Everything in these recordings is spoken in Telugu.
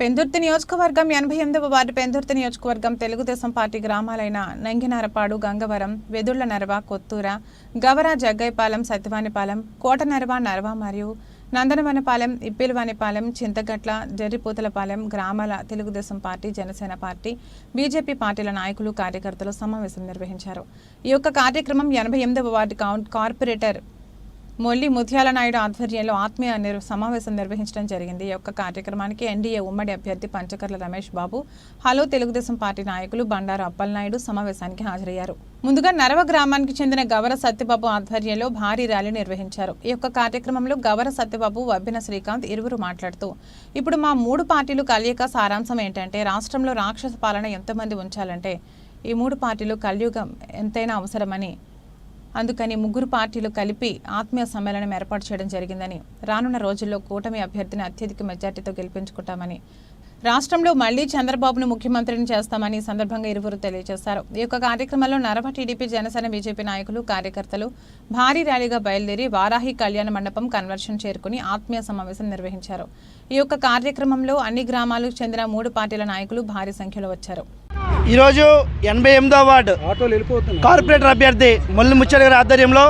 పెందుర్తి నియోజకవర్గం ఎనభై ఎనిమిదవ వార్డు పెందుర్తి నియోజకవర్గం తెలుగుదేశం పార్టీ గ్రామాలైన నంగినారపాడు గంగవరం వెదుళ్ళ నరవ కొత్తూర గవర జగ్గైపాలెం సత్యవానిపాలెం కోట నరవ నరవ మరియు నందనవనపాలెం ఇప్పిలవానిపాలెం చింతగట్ల జర్రిపూతలపాలెం గ్రామాల Telugu Desam party Janasena party BJP పార్టీల నాయకులు కార్యకర్తలు సమావేశం నిర్వహించారు. ఈ యొక్క కార్యక్రమం ఎనభై ఎనిమిదవ వార్డు కార్పొరేటర్ మొల్లి ముత్యాల నాయుడు ఆధ్వర్యంలో ఆత్మీయ సమావేశం నిర్వహించడం జరిగింది. ఈ యొక్క కార్యక్రమానికి ఎన్డీఏ ఉమ్మడి అభ్యర్థి పంచకర్ల రమేష్ బాబు హలో తెలుగుదేశం పార్టీ నాయకులు బండారు అప్పలనాయుడు సమావేశానికి హాజరయ్యారు. ముందుగా నరవ గ్రామానికి చెందిన గవర సత్యబాబు ఆధ్వర్యంలో భారీ ర్యాలీ నిర్వహించారు. ఈ యొక్క కార్యక్రమంలో గవర సత్యబాబు వబ్బిన శ్రీకాంత్ ఇరువురు మాట్లాడుతూ ఇప్పుడు మా మూడు పార్టీలు కలియక సారాంశం ఏంటంటే రాష్ట్రంలో రాక్షస పాలన ఎంతమంది ఉంచాలంటే ఈ మూడు పార్టీలు కలియుగం ఎంతైనా అవసరమని అందుకని ముగ్గురు పార్టీలు కలిపి ఆత్మీయ సమ్మేళనం ఏర్పాటు చేయడం జరిగిందని రానున్న రోజుల్లో కూటమి అభ్యర్థిని అత్యధిక మెజార్టీతో గెలిపించుకుంటామని. రాష్ట్రంలో మళ్ళీ చంద్రబాబును ముఖ్యమంత్రిని చేస్తామని సందర్భంగా ఇరువురు తెలియజేశారు. ఈ యొక్క కార్యక్రమంలో నరవ టీడీపీ జనసేన బీజేపీ నాయకులు కార్యకర్తలు భారీ ర్యాలీగా బయలుదేరి వారాహి కళ్యాణ మండపం కన్వర్షన్ చేరుకుని ఆత్మీయ సమావేశం నిర్వహించారు. ఈ యొక్క కార్యక్రమంలో అన్ని గ్రామాలకు చెందిన మూడు పార్టీల నాయకులు భారీ సంఖ్యలో వచ్చారు. ఈరోజు ఎనభై ఎనిమిదో వార్డు కార్పొరేటర్ అభ్యర్థి ముల్లి ముచ్చడి గారి ఆధ్వర్యంలో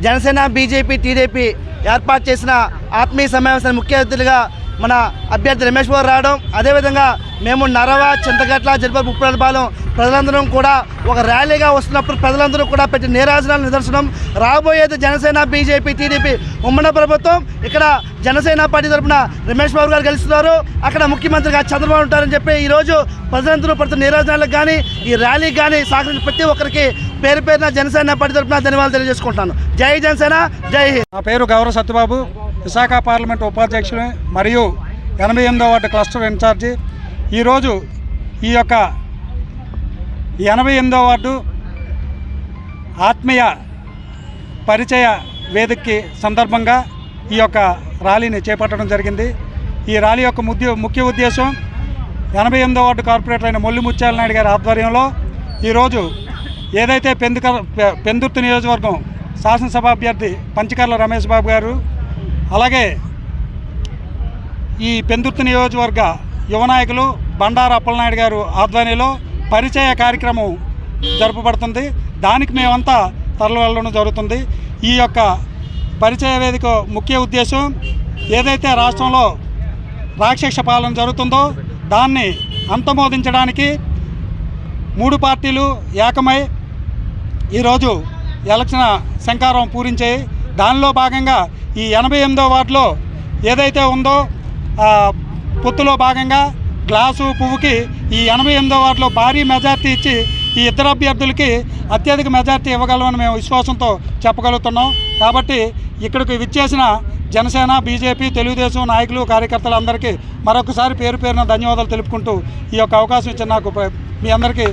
జనసేన బీజేపీ టీడీపీ ఏర్పాటు చేసిన ఆత్మీయ సమావేశానికి ముఖ్య అతిథులుగా మన అభ్యర్థి రమేష్ బాబు రావడం అదేవిధంగా మేము నరవ చింతగట్ల జరిపే ముప్పలపాలెం ప్రజలందరం కూడా ఒక ర్యాలీగా వస్తున్నప్పుడు ప్రజలందరూ కూడా పెట్టి నీరాజనాలు నిదర్శనం. రాబోయేది జనసేన బీజేపీ టీడీపీ ఉమ్మడి ప్రభుత్వం. ఇక్కడ జనసేన పార్టీ తరఫున రమేష్ బాబు గారు గెలుస్తున్నారు. అక్కడ ముఖ్యమంత్రిగా చంద్రబాబు ఉంటారని చెప్పి ఈరోజు ప్రజలందరూ పడుతున్న నీరాజనాలకు కానీ ఈ ర్యాలీకి కానీ సహకరించిన ప్రతి ఒక్కరికి పేరు పేరున జనసేన పార్టీ తరఫున ధన్యవాదాలు తెలియజేసుకుంటాను జై జనసేన జై హింద్. నా పేరు గౌరవ సత్యబాబు. విశాఖ పార్లమెంట్ ఉపాధ్యక్షుడు మరియు ఎనభై ఎనిమిదో వార్డు క్లస్టర్ ఇన్ఛార్జి ఈరోజు ఈ యొక్క ఎనభై ఎనిమిదో వార్డు ఆత్మీయ పరిచయ వేదికకి సందర్భంగా ఈ యొక్క ర్యాలీని చేపట్టడం జరిగింది. ఈ ర్యాలీ యొక్క ముద్య ముఖ్య ఉద్దేశం ఎనభై ఎనిమిదో వార్డు కార్పొరేటర్ అయిన మొల్లి ముత్యాల నాయుడు గారి ఆధ్వర్యంలో ఈరోజు ఏదైతే పెందుక పె- పెందుర్తి నియోజకవర్గం శాసనసభ అభ్యర్థి పంచకర్ల రమేష్ బాబు గారు అలాగే ఈ పెందుర్తి నియోజకవర్గ యువ నాయకులు బండారు అప్పలనాయుడు గారు ఆధ్వర్యంలో పరిచయ కార్యక్రమం జరపబడుతుంది. దానికి మేమంతా తరలి వెళ్ళడం జరుగుతుంది. ఈ యొక్క పరిచయ వేదిక ముఖ్య ఉద్దేశం ఏదైతే రాష్ట్రంలో రాక్షస పాలన జరుగుతుందో దాన్ని అంతమోదించడానికి మూడు పార్టీలు ఏకమై ఈరోజు ఎలక్షన్ శంకారం పూరించాయి. దానిలో భాగంగా ఈ ఎనభై ఎనిమిదో వార్డులో ఏదైతే ఉందో పొత్తులో భాగంగా గ్లాసు పువ్వుకి ఈ ఎనభై ఎనిమిదో వార్డులో భారీ మెజార్టీ ఇచ్చి ఈ ఇద్దరు అభ్యర్థులకి అత్యధిక మెజార్టీ ఇవ్వగలమని మేము విశ్వాసంతో చెప్పగలుగుతున్నాం. కాబట్టి ఇక్కడికి విచ్చేసిన జనసేన బీజేపీ తెలుగుదేశం నాయకులు కార్యకర్తలందరికీ మరొకసారి పేరు పేరున ధన్యవాదాలు తెలుపుకుంటూ ఈ యొక్క అవకాశం ఇచ్చిన నాకు మీ అందరికీ